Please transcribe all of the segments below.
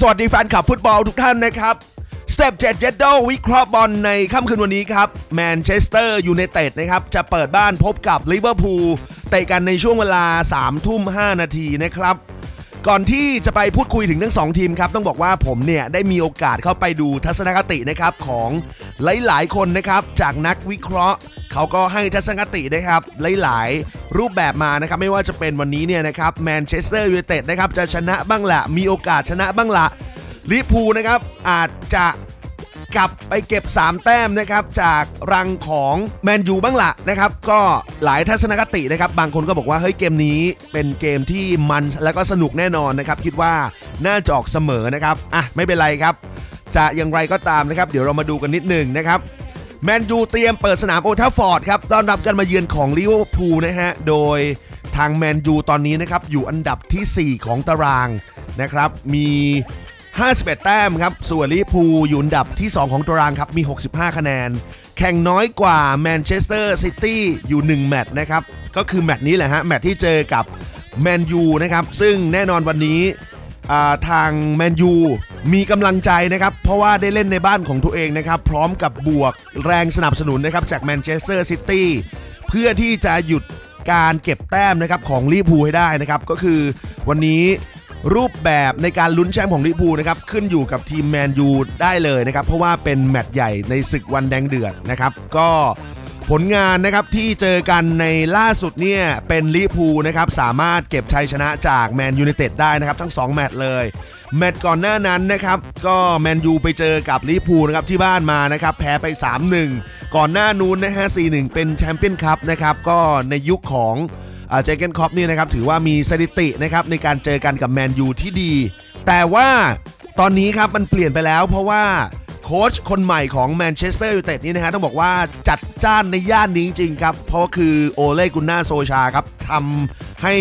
สวัสดีแฟนคลับฟุตบอลทุกท่านนะครับสเต็ปเจ็ดเยดโดวิเคราะห์บอลในค่ำคืนวันนี้ครับแมนเชสเตอร์ยูไนเต็ดนะครับจะเปิดบ้านพบกับลิเวอร์พูลเตะกันในช่วงเวลา3ทุ่ม5นาทีนะครับก่อนที่จะไปพูดคุยถึงทั้งสองทีมครับ ต้องบอกว่าผมเนี่ย ได้มีโอกาสเข้าไปดูทัศนคตินะครับ ของหลาย ๆ คนนะครับ จากนักวิเคราะห์ เขาก็ให้ทัศนคตินะครับ หลาย ๆ รูปแบบมานะครับไม่ว่าจะเป็นวันนี้เนี่ยนะครับแมนเชสเตอร์ยูไนเต็ดนะครับจะชนะบ้างละมีโอกาสชนะบ้างละลิเวอร์พูนะครับอาจจะกลับไปเก็บ 3 แต้มนะครับจากรังของแมนยูบ้างละนะครับก็หลายทัศนคตินะครับบางคนก็บอกว่าเฮ้ยเกมนี้เป็นเกมที่มันแล้วก็สนุกแน่นอนนะครับคิดว่าน่าจะออกเสมอนะครับอะไม่เป็นไรครับ จะอย่างไรก็ตามนะครับ เดี๋ยวเรามาดูกันนิดหนึ่งนะครับ แมนยูเตรียมเปิดสนามโอทัฟฟอร์ดครับต้อนรับกันมาเยือนของลิเวอร์พูลนะฮะ โดยทางแมนยูตอนนี้นะครับ อยู่อันดับทีสี่ 4 ของตารางนะครับ มี 51 แต้มครับ ส่วนลิเวอร์พูลอยู่อันดับที่ 2 ของตารางครับ มี 65 คะแนน แข่งน้อยกว่าแมนเชสเตอร์ซิตี้อยู่ 1 แมตช์นะครับ ก็คือแมตช์นี้แหละฮะ แมตช์ที่เจอกับแมนยูนะครับ ซึ่งแน่นอนวันนี้ทางแมนยู มีกำลังใจนะครับ เพราะว่าได้เล่นในบ้านของตัวเองนะครับ พร้อมกับบวกแรงสนับสนุนนะครับจากแมนเชสเตอร์ซิตี้เพื่อที่จะหยุดการเก็บแต้มนะครับของลิเวอร์พูลให้ได้นะครับ ก็คือวันนี้รูปแบบในการลุ้นแชมป์ของลิเวอร์พูลนะครับขึ้นอยู่กับทีมแมนยูได้เลยนะครับ เพราะว่าเป็นแมตช์ใหญ่ในศึกวันแดงเดือดนะครับ ก็ ผลงานนะครับที่เจอกันในล่าสุดเนี่ยเป็นลิพูนะครับสามารถเก็บชัยชนะจากแมนยูไนเต็ดได้นะครับทั้ง 2 แมตช์เลย แมตช์ก่อนหน้านั้นนะครับก็แมนยูไปเจอกับลิพูนะครับที่บ้านมานะครับแพ้ไป 3-1 ก่อนหน้านู้นนะฮะ4-1 เป็นแชมเปี้ยนคัพนะครับก็ในยุคของเจเกนคอปนี่นะครับถือว่ามีสถิตินะครับในการเจอกันกับแมนยูที่ดี แต่ว่าตอนนี้ครับมันเปลี่ยนไปแล้วเพราะว่า โค้ชคนใหม่ของแมนเชสเตอร์ยูไนเต็ดนี่นะฮะต้องบอกว่าจัดจ้านในย่านนี้จริงๆครับ เพราะว่าคือโอเล่กุนนาโซชาครับทำให้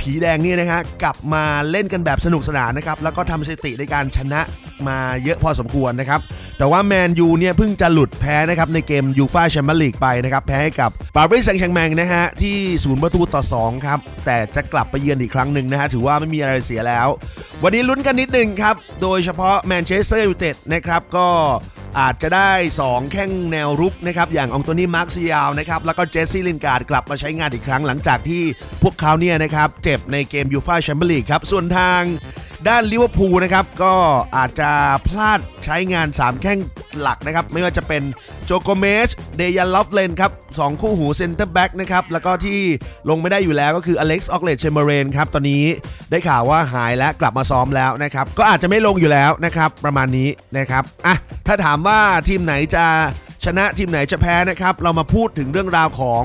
ผีแดงนี่นะฮะกลับมาเล่นกันแบบสนุกสนานนะครับแล้วก็ทำสถิติในการชนะมาเยอะพอสมควรนะครับแต่ว่าแมนยูเนี่ยเพิ่งจะหลุดแพ้นะครับในเกมยูฟาแชมเปี้ยนลีกไปนะครับแพ้ให้กับปารีสแซงต์แชร์กแมงนะฮะที่ศูนย์ประตูต่อ2ครับแต่จะกลับไปเยือนอีกครั้งหนึ่งนะฮะถือว่าไม่มีอะไรเสียแล้ว วันนี้ลุ้นกันนิดหนึ่งครับโดยเฉพาะแมนเชสเตอร์ยูไนเต็ดนะครับก็ อาจจะได้ 2 แข้งแนวรุกนะครับอย่างองโตนี่มาร์คซิยาวนะครับแล้วก็เจสซี่ลินการ์ดกลับมาใช้งานอีกครั้งหลังจากที่พวกเขาเนี่ยนะครับเจ็บในเกมยูฟ่าแชมเปี้ยนลีกครับส่วนทางด้านลิเวอร์พูลนะครับก็อาจจะพลาดใช้งาน 3 แข้งหลักนะครับไม่ว่าจะเป็น โจโกเมชเดยันลอฟเลนครับสองคู่หูเซนเตอร์แบ็กนะครับ แล้วก็ที่ลงไม่ได้อยู่แล้วก็คืออเล็กซ์ออกเลตเชมเบอร์เรนครับ ตอนนี้ได้ข่าวว่าหายและกลับมาซ้อมแล้วนะครับ ก็อาจจะไม่ลงอยู่แล้วนะครับ ประมาณนี้นะครับอะถ้าถามว่าทีมไหนจะ ชนะทีมไหนจะแพ้นะครับ เรามาพูดถึงเรื่องราวของ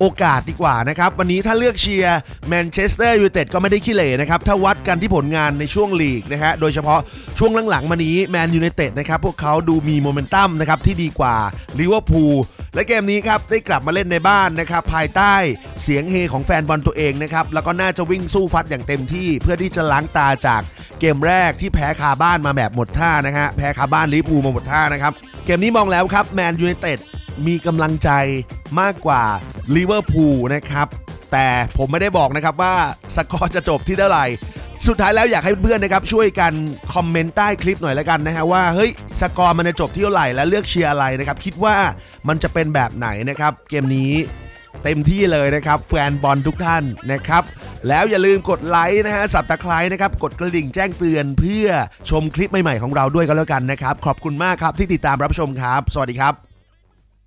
โอกาสดีกว่านะครับ วันนี้ถ้าเลือกเชียร์แมนเชสเตอร์ยูไนเต็ดก็ไม่ได้ขี้เหร่นะครับ ถ้าวัดกันที่ผลงานในช่วงลีกนะฮะโดยเฉพาะช่วงหลังๆมานี้แมนยูไนเต็ดนะครับ พวกเขาดูมีโมเมนตัมนะครับที่ดีกว่าลิเวอร์พูลและเกมนี้ครับได้กลับมาเล่นในบ้านนะครับ ภายใต้เสียงเฮของแฟนบอลตัวเองนะครับ แล้วก็น่าจะวิ่งสู้ฟัดอย่างเต็มที่ เพื่อที่จะล้างตาจากเกมแรกที่แพ้คาบ้านมาแบบหมดท่านะฮะแพ้คาบ้านลิเวอร์พูลมาหมดท่านะครับ เกมนี้มองแล้วครับแมนยูไนเต็ดมีกำลังใจมากกว่าลิเวอร์พูลนะครับ แต่ผมไม่ได้บอกนะครับว่าสกอร์จะจบที่เท่าไหร่สุดท้ายแล้วอยากให้เพื่อนๆนะครับช่วยกันคอมเมนต์ใต้คลิปหน่อยแล้วกันนะฮะว่าเฮ้ยสกอร์มันจะจบที่เท่าไหร่และเลือกเชียร์อะไรนะครับคิดว่ามันจะเป็นแบบไหนนะครับเกมนี้ เต็มที่เลยนะครับ แฟนบอลทุกท่านนะครับ แล้วอย่าลืมกดไลค์นะฮะสับตะไคร้นะครับ กดกระดิ่งแจ้งเตือนเพื่อชมคลิปใหม่ๆของเราด้วยก็แล้วกันนะครับ ขอบคุณมากครับที่ติดตามรับชมครับ สวัสดีครับ